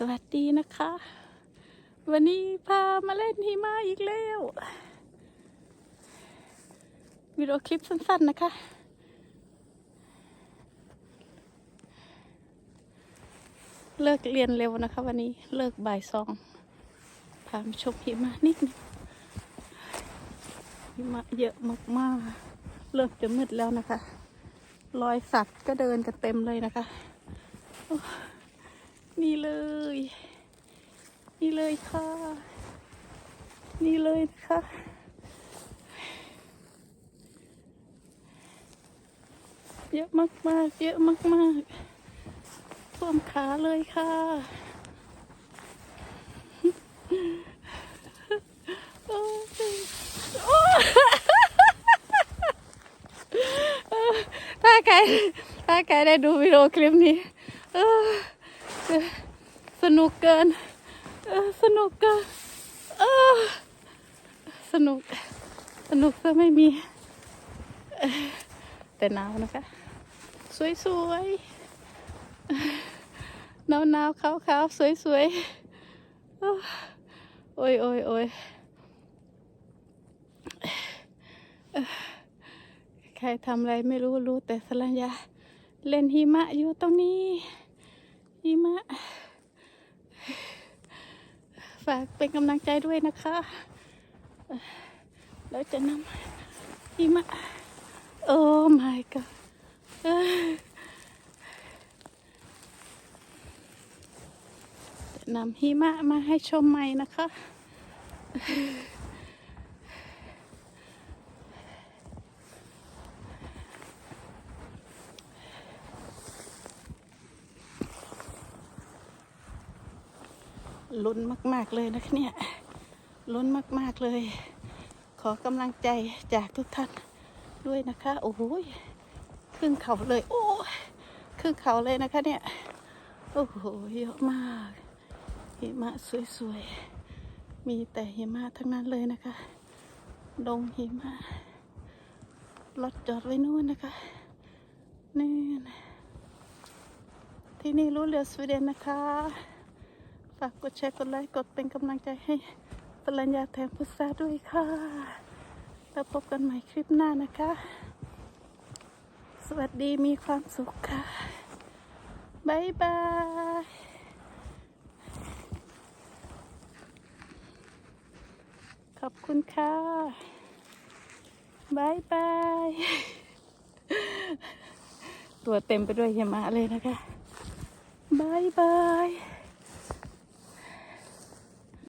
สวัสดีนะคะ วันนี้พามาเล่นหิมะอีกแล้ววิดีโอคลิปสั้นๆนะคะ เลิกเรียนเร็วนะคะ วันนี้เลิกบ่ายสองพามาชมหิมะนิดนึงหิมะเยอะมากๆเริ่มจะมืดแล้วนะคะ รอยสัตว์ก็เดินกันเต็มเลยนะคะ นี่เลย นี่เลยค่ะ นี่เลยนะคะเยอะมากๆ เยอะมากๆท่วมขาเลยค่ะ โอ้ยโอ้ยถ้าใครถ้าใครได้ดูวิดีโอคลิปนี้ เออ นุกเกิน เออ สนุกเกิน เออ สนุก สนุกซะไม่มี แต่หนาวนะคะ สวยๆหนาวหนาวขาวขาวๆสวยๆโอ้ยโอ้ยโอ้ยใครทำอะไรไม่รู้รู้แต่สัญญาเล่นหิมะอยู่ตรงนี้หิมะ ฝากเป็นกำลังใจด้วยนะคะ แล้วจะนำหิมะโอ้ my god จะนำหิมะมาให้ชมใหม่นะคะ ลุ้นมาก ๆ เลยนะคะเนี่ยลุ้นมาก ๆ เลย ขอกำลังใจจากทุกท่านด้วยนะคะ โอ้โหยครึ่งเขาเลย โอ้ยครึ่งเขาเลยนะคะเนี่ย โอ้โหเยอะมากหิมะสวย ๆ มีแต่หิมะทั้งนั้นเลยนะคะ ดงหิมะรถจอดไว้นู่นนะคะนี่ที่นี่รู้เรือสวีเดนนะคะ ฝากกดแชร์กดไลค์กดเป็นกำลังใจให้ปรัญญาแทนพุทธาด้วยค่ะ แล้วพบกันใหม่คลิปหน้านะคะ สวัสดีมีความสุขค่ะ บ๊ายบายขอบคุณค่ะ บายบาย ตัวเต็มไปด้วยหิมะเลยนะคะ บายบาย